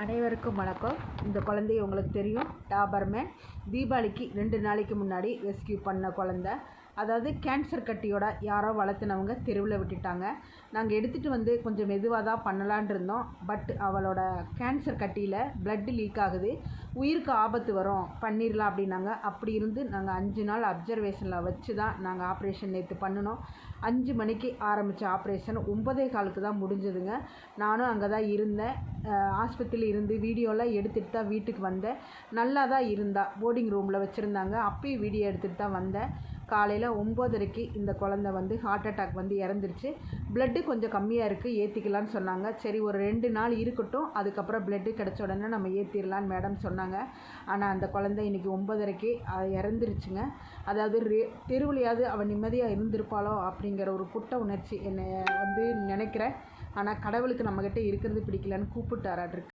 அனைவருக்கும் வணக்கம். இந்த குழந்தைய உங்களுக்கு தெரியும். டாபர்மேன் தீபாவளிக்கு ரெண்டு நாளைக்கு முன்னாடி ரெஸ்கியூ பண்ண குழந்த. அதாவது கேன்சர் கட்டியோட யாரோ வளர்த்துனவங்க தெருவில் விட்டுட்டாங்க. நாங்கள் எடுத்துகிட்டு வந்து கொஞ்சம் மெதுவாக தான் பண்ணலான் இருந்தோம். பட் அவளோட கேன்சர் கட்டியில் பிளட்டு லீக் ஆகுது. உயிருக்கு ஆபத்து வரும். பண்ணிடலாம் அப்படின்னாங்க. அப்படி இருந்து நாங்கள் அஞ்சு நாள் அப்சர்வேஷனில் வச்சு தான் நாங்கள் ஆப்ரேஷன் நேற்று பண்ணினோம். அஞ்சு மணிக்கு ஆரம்பித்த ஆப்ரேஷன் ஒன்பதே காலுக்கு தான் முடிஞ்சதுங்க. நானும் அங்கே தான் இருந்தேன். ஆஸ்பத்திரியில் இருந்து வீடியோலாம் எடுத்துகிட்டு தான் வீட்டுக்கு வந்தேன். நல்லா தான் இருந்தா. போர்டிங் ரூமில் வச்சுருந்தாங்க. அப்பயும் வீடியோ எடுத்துகிட்டு தான் வந்தேன். காலையில் ஒம்போதரைக்கு இந்த குழந்த வந்து ஹார்ட் அட்டாக் வந்து இறந்துருச்சு. பிளட்டு கொஞ்சம் கம்மியாக இருக்குது ஏற்றிக்கலான்னு சொன்னாங்க. சரி ஒரு ரெண்டு நாள் இருக்கட்டும் அதுக்கப்புறம் பிளட்டு கிடச்ச உடனே நம்ம ஏற்றிடலான்னு மேடம் சொன்னாங்க. ஆனால் அந்த குழந்தை இன்றைக்கி ஒம்பதரைக்கு இறந்துருச்சுங்க. அதாவது ரே தெருவுலையாவது அவள் நிம்மதியாக இருந்திருப்பாளோ அப்படிங்கிற ஒரு குட்ட உணர்ச்சி என்னை வந்து நினைக்கிறேன். ஆனால் கடவுளுக்கு நம்மக்கிட்ட இருக்கிறது பிடிக்கலன்னு கூப்பிட்டாராட்ருக்கு